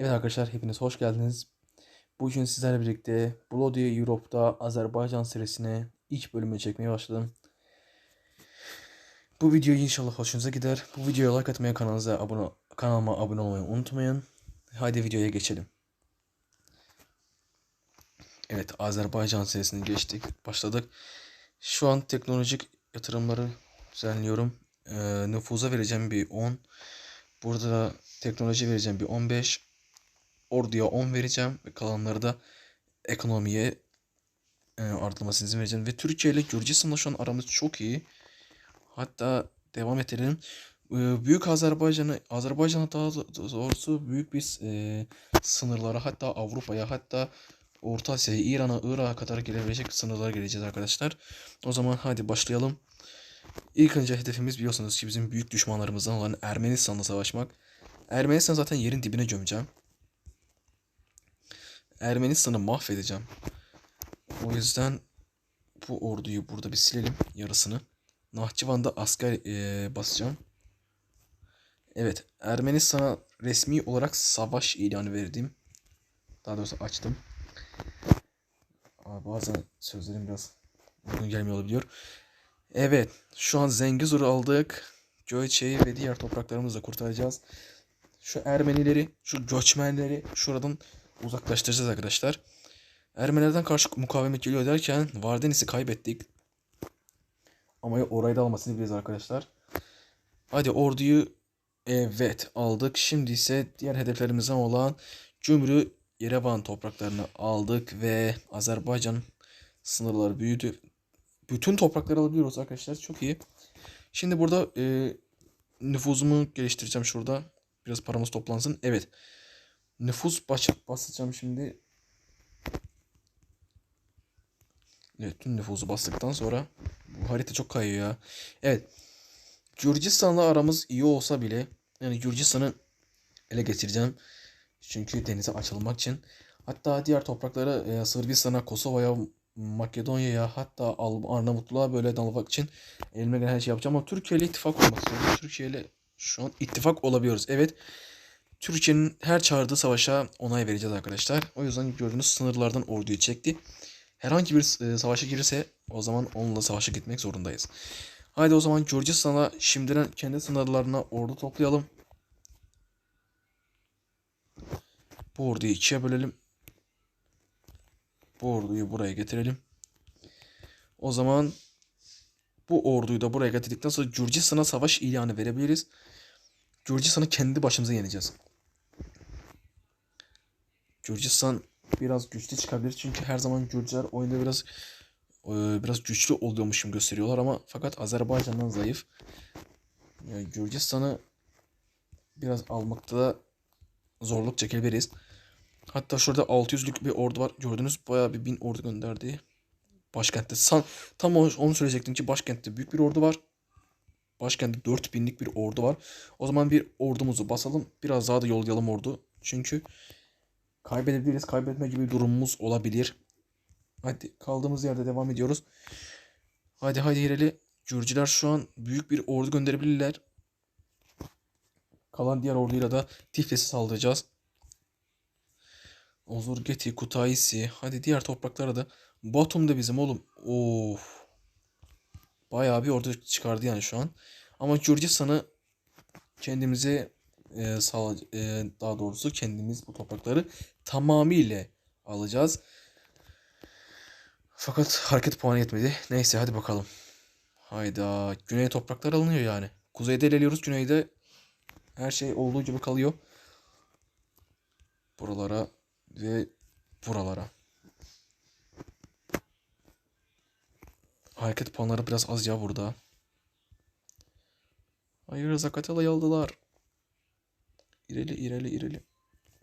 Evet arkadaşlar hepiniz hoş geldiniz. Bugün sizlerle birlikte Bloody Europe'da Azerbaycan serisine ilk bölümü çekmeye başladım. Bu video inşallah hoşunuza gider. Bu videoya like atmayı, kanalımıza abone, kanalıma abone olmayı unutmayın. Haydi videoya geçelim. Evet Azerbaycan serisine geçtik. Başladık. Şu an teknolojik yatırımları düzenliyorum. Ee, nüfuza vereceğim bir 10. Burada da teknoloji vereceğim bir 15. Orduya 10 vereceğim. Ve kalanları da ekonomiye e, arttırmasını izin vereceğim. Ve Türkiye ile Gürcistan'la şu an aramız çok iyi. Hatta devam edelim. Ee, Büyük Azerbaycan'ı Azerbaycan'a daha doğrusu büyük bir e, sınırlara hatta Avrupa'ya hatta Orta Asya'ya, İran'a, Irak'a kadar gelebilecek sınırlara geleceğiz arkadaşlar. O zaman hadi başlayalım. İlk önce hedefimiz biliyorsunuz ki bizim büyük düşmanlarımızdan olan Ermenistan'la savaşmak. Ermenistan zaten yerin dibine gömeceğim. Ermenistan'ı mahvedeceğim. O yüzden bu orduyu burada bir silelim yarısını. Nahçıvan'da asker ee, basacağım. Evet Ermenistan'a resmi olarak savaş ilanı verdim. Daha doğrusu açtım. Ama bazen sözlerim biraz uygun gelmiyor olabiliyor. Evet şu an Zengizur'u aldık. Göyçe'yi ve diğer topraklarımızı da kurtaracağız. Şu Ermenileri, şu göçmenleri şuradan uzaklaştıracağız arkadaşlar. Ermenilerden karşı mukavemet geliyor derken Vardenis'i kaybettik. Ama orayı da almasını biliriz arkadaşlar. Hadi orduyu evet aldık. Şimdi ise diğer hedeflerimizden olan Cümrü Yerevan topraklarını aldık ve Azerbaycan sınırları büyüdü. Bütün toprakları alabiliyoruz arkadaşlar. Çok iyi. Şimdi burada e, nüfuzumu geliştireceğim şurada. Biraz paramız toplansın. Evet. Nüfus baş, basacağım şimdi. Evet tüm nüfusu bastıktan sonra bu harita çok kayıyor ya. Evet. Gürcistan'la aramız iyi olsa bile yani Gürcistan'ı ele geçireceğim. Çünkü denize açılmak için. Hatta diğer topraklara e, Sırbistan'a, Kosova'ya, Makedonya'ya hatta Arnavutluğa böyle dalmak için elime gelen her şey yapacağım ama Türkiye ile ittifak olmak istiyorum. Türkiye ile şu an ittifak olabiliyoruz. Evet. Türkiye'nin her çağırdığı savaşa onay vereceğiz arkadaşlar. O yüzden gördüğünüz sınırlardan orduyu çekti. Herhangi bir e, savaşa girirse o zaman onunla savaşa gitmek zorundayız. Haydi o zaman Gürcistan'a şimdiden kendi sınırlarına ordu toplayalım. Bu orduyu ikiye bölelim. Bu orduyu buraya getirelim. O zaman bu orduyu da buraya getirdikten sonra Gürcistan'a savaş ilanı verebiliriz. Gürcistan'ı kendi başımıza yeneceğiz. Gürcistan biraz güçlü çıkabilir çünkü her zaman Gürcüler oyunda biraz e, biraz güçlü oluyormuşum gösteriyorlar ama fakat Azerbaycan'dan zayıf. Yani Gürcistan'ı biraz almakta da zorluk çekebiliriz. Hatta şurada 600'lük bir ordu var. Gördünüz bayağı bir bin ordu gönderdi. Başkentte san, tam onu söyleyecektim ki başkentte büyük bir ordu var. Başkentte 4000'lik bir ordu var. O zaman bir ordumuzu basalım. Biraz daha da yollayalım ordu. Çünkü kaybedebiliriz. Kaybetme gibi bir durumumuz olabilir. Hadi kaldığımız yerde devam ediyoruz. Hadi hadi ileri. Gürcüler şu an büyük bir ordu gönderebilirler. Kalan diğer orduyla da Tiflis'i saldıracağız. Ozurgeti, Kutaisi. Hadi diğer topraklara da. Batum da bizim oğlum. Of. Bayağı bir ordu çıkardı yani şu an. Ama Gürcistan'ı kendimize e, sağ, e, daha doğrusu kendimiz bu toprakları tamamıyla alacağız. Fakat hareket puanı yetmedi. Neyse hadi bakalım. Hayda. Güney topraklar alınıyor yani. Kuzeyde ilerliyoruz. Güneyde her şey olduğu gibi kalıyor. Buralara ve buralara. Hareket puanları biraz az ya burada. Hayır Zakatela'yı aldılar. İreli ireli ireli.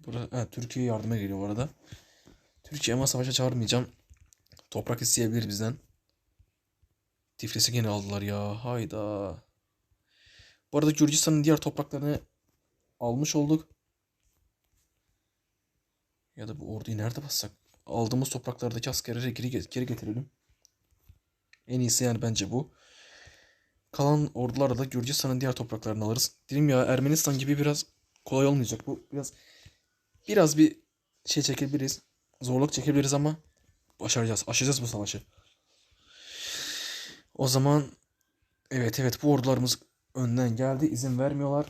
Burada, ha, Türkiye yardıma geliyor bu arada. Türkiye ama savaşa çağırmayacağım. Toprak isteyebilir bizden. Tiflis'i gene aldılar ya. Hayda. Bu arada Gürcistan'ın diğer topraklarını almış olduk. Ya da bu orduyu nerede bassak? Aldığımız topraklardaki askerleri geri, geri getirelim. En iyisi yani bence bu. Kalan ordularla da Gürcistan'ın diğer topraklarını alırız. Dedim ya Ermenistan gibi biraz kolay olmayacak. Bu biraz biraz bir şey çekebiliriz. Zorluk çekebiliriz ama başaracağız. Aşacağız bu savaşı. O zaman evet evet bu ordularımız önden geldi. İzin vermiyorlar.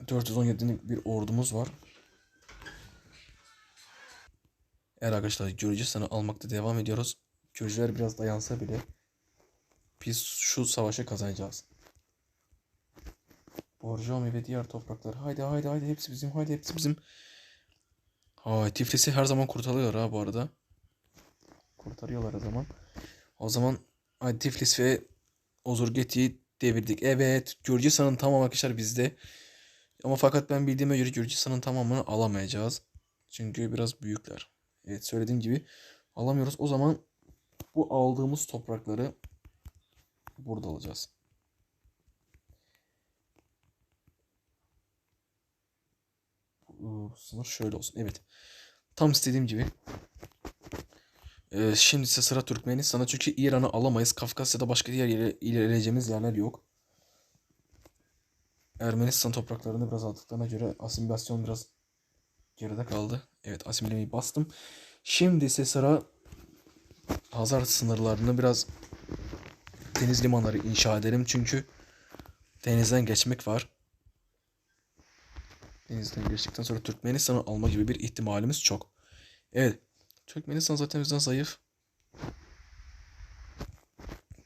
417'lik bir ordumuz var. Eğer arkadaşlar Gürcistan'ı almakta devam ediyoruz. Gürcüler biraz dayansa bile biz şu savaşı kazanacağız. Borjomi ve diğer topraklar. Haydi haydi haydi hepsi bizim. Haydi hepsi bizim. Hay Tiflis'i her zaman kurtarıyor ha bu arada. Kurtarıyorlar o zaman. O zaman haydi Tiflis ve Ozurgeti'yi devirdik. Evet Gürcistan'ın tamamı arkadaşlar bizde. Ama fakat ben bildiğime göre Gürcistan'ın tamamını alamayacağız. Çünkü biraz büyükler. Evet söylediğim gibi alamıyoruz. O zaman bu aldığımız toprakları burada alacağız. Sınır şöyle olsun. Evet. Tam istediğim gibi. Ee, şimdi ise sıra Türkmenistan'a çünkü İran'ı alamayız. Kafkasya'da başka diğer yere ilerleyeceğimiz yerler yok. Ermenistan topraklarını biraz aldıklarına göre asimilasyon biraz geride kaldı. Evet asimilemeyi bastım. Şimdi ise sıra Hazar sınırlarını biraz deniz limanları inşa edelim. Çünkü denizden geçmek var. Denizden geçtikten sonra Türkmenistan'ı alma gibi bir ihtimalimiz çok. Evet. Türkmenistan zaten bizden zayıf.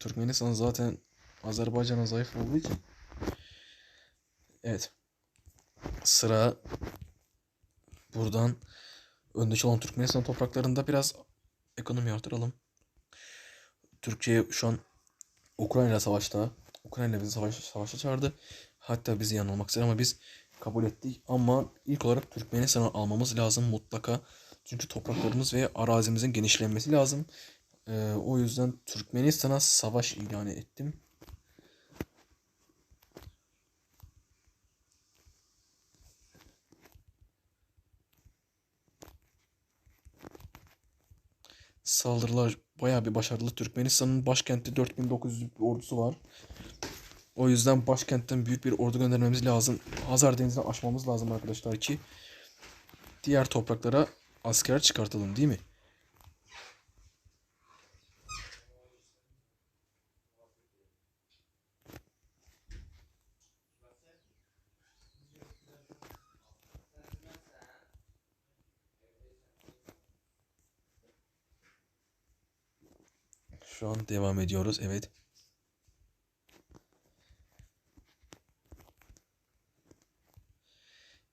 Türkmenistan zaten Azerbaycan'a zayıf olduğu için. Evet. Sıra buradan öndeki olan Türkmenistan topraklarında biraz ekonomi artıralım. Türkiye şu an Ukrayna savaşta. Ukrayna bizi savaş, savaşa çağırdı. Hatta bizi yanılmak ister ama biz kabul ettik. Ama ilk olarak Türkmenistan'ı almamız lazım mutlaka. Çünkü topraklarımız ve arazimizin genişlenmesi lazım. Ee, o yüzden Türkmenistan'a savaş ilan ettim. Saldırılar bayağı bir başarılı. Türkmenistan'ın başkentte 4900 bir ordusu var. O yüzden başkentten büyük bir ordu göndermemiz lazım. Hazar Denizi'ni aşmamız lazım arkadaşlar ki diğer topraklara asker çıkartalım değil mi? Şu an devam ediyoruz. Evet.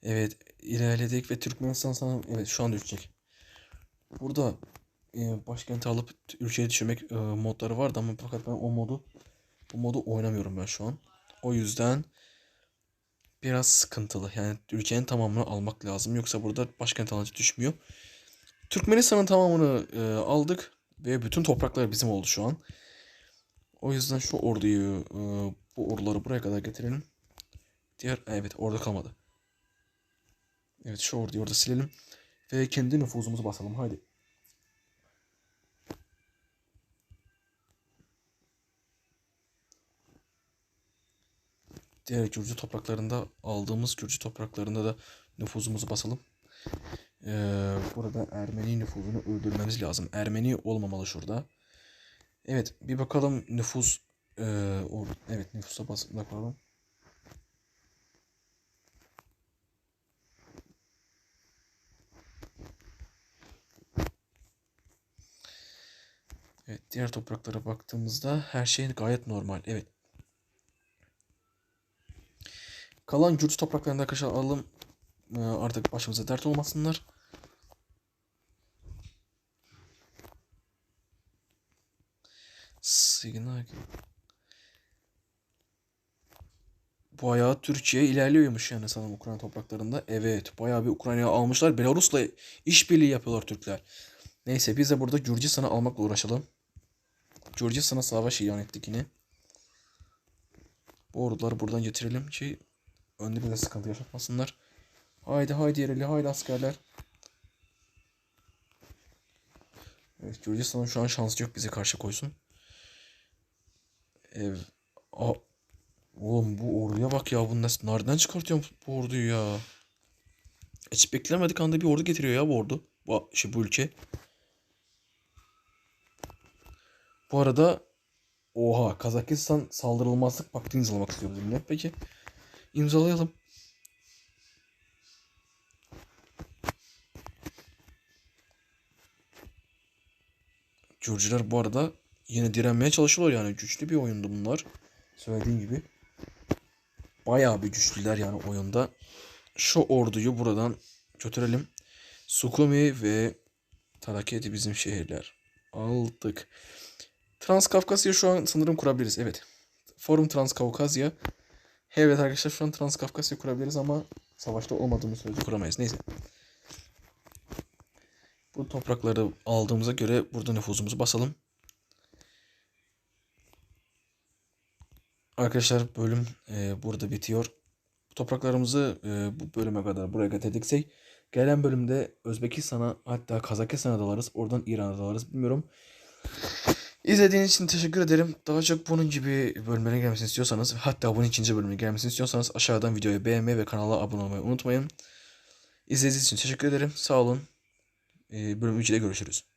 Evet ilerledik ve Türkmenistan sana evet şu an düşecek. Burada e, başkenti alıp ülkeye düşürmek e, modları vardı ama fakat ben o modu o modu oynamıyorum ben şu an. O yüzden biraz sıkıntılı. Yani ülkenin tamamını almak lazım. Yoksa burada başkent alınca düşmüyor. Türkmenistan'ın tamamını e, aldık ve bütün topraklar bizim oldu şu an. O yüzden şu orduyu e, bu orduları buraya kadar getirelim. Diğer evet orada kalmadı. Evet şu orduyu orada silelim. Ve kendi nüfuzumuzu basalım. Haydi. Diğer Gürcü topraklarında aldığımız Gürcü topraklarında da nüfuzumuzu basalım. Ee, burada Ermeni nüfuzunu öldürmemiz lazım. Ermeni olmamalı şurada. Evet bir bakalım nüfus e, or, evet nüfusa bas bakalım. Evet diğer topraklara baktığımızda her şey gayet normal. Evet. Kalan Gürcü topraklarında arkadaşlar alalım. Ee, artık başımıza dert olmasınlar. Signal. Bayağı Türkiye ilerliyormuş yani sanırım Ukrayna topraklarında. Evet bayağı bir Ukrayna'ya almışlar. Belarus'la işbirliği yapıyorlar Türkler. Neyse biz de burada Gürcistan'ı almakla uğraşalım. Gürcistan'a savaş ilan ettik yine. Bu orduları buradan getirelim ki önde bize sıkıntı yaşatmasınlar. Haydi haydi yereli haydi askerler. Evet Gürcistan'ın şu an şansı yok bize karşı koysun. Ev. A Oğlum bu orduya bak ya. Bu nasıl, nereden çıkartıyorum bu orduyu ya? Hiç beklenmedik anda bir ordu getiriyor ya bu ordu. Bu, şey, bu ülke. Bu arada oha Kazakistan saldırılmazlık paktı imzalamak istiyor bizimle. Peki imzalayalım. Gürcüler bu arada yine direnmeye çalışıyorlar yani güçlü bir oyundu bunlar. Söylediğim gibi. Bayağı bir güçlüler yani oyunda. Şu orduyu buradan götürelim. Sukumi ve Taraketi bizim şehirler. Aldık. Transkafkasya şu an sanırım kurabiliriz. Evet. Forum Transkafkasya. Evet arkadaşlar şu an Transkafkasya kurabiliriz ama savaşta olmadığımız sürece kuramayız. Neyse. Bu toprakları aldığımıza göre burada nüfuzumuzu basalım. Arkadaşlar bölüm e, burada bitiyor. Topraklarımızı e, bu bölüme kadar buraya getirdiksek gelen bölümde Özbekistan'a hatta Kazakistan'a dalarız. Oradan İran'a dalarız. Bilmiyorum. İzlediğiniz için teşekkür ederim. Daha çok bunun gibi bölümlerin gelmesini istiyorsanız hatta bunun ikinci bölümünün gelmesini istiyorsanız aşağıdan videoyu beğenmeyi ve kanala abone olmayı unutmayın. İzlediğiniz için teşekkür ederim. Sağ olun. Ee, bölüm 3'de görüşürüz.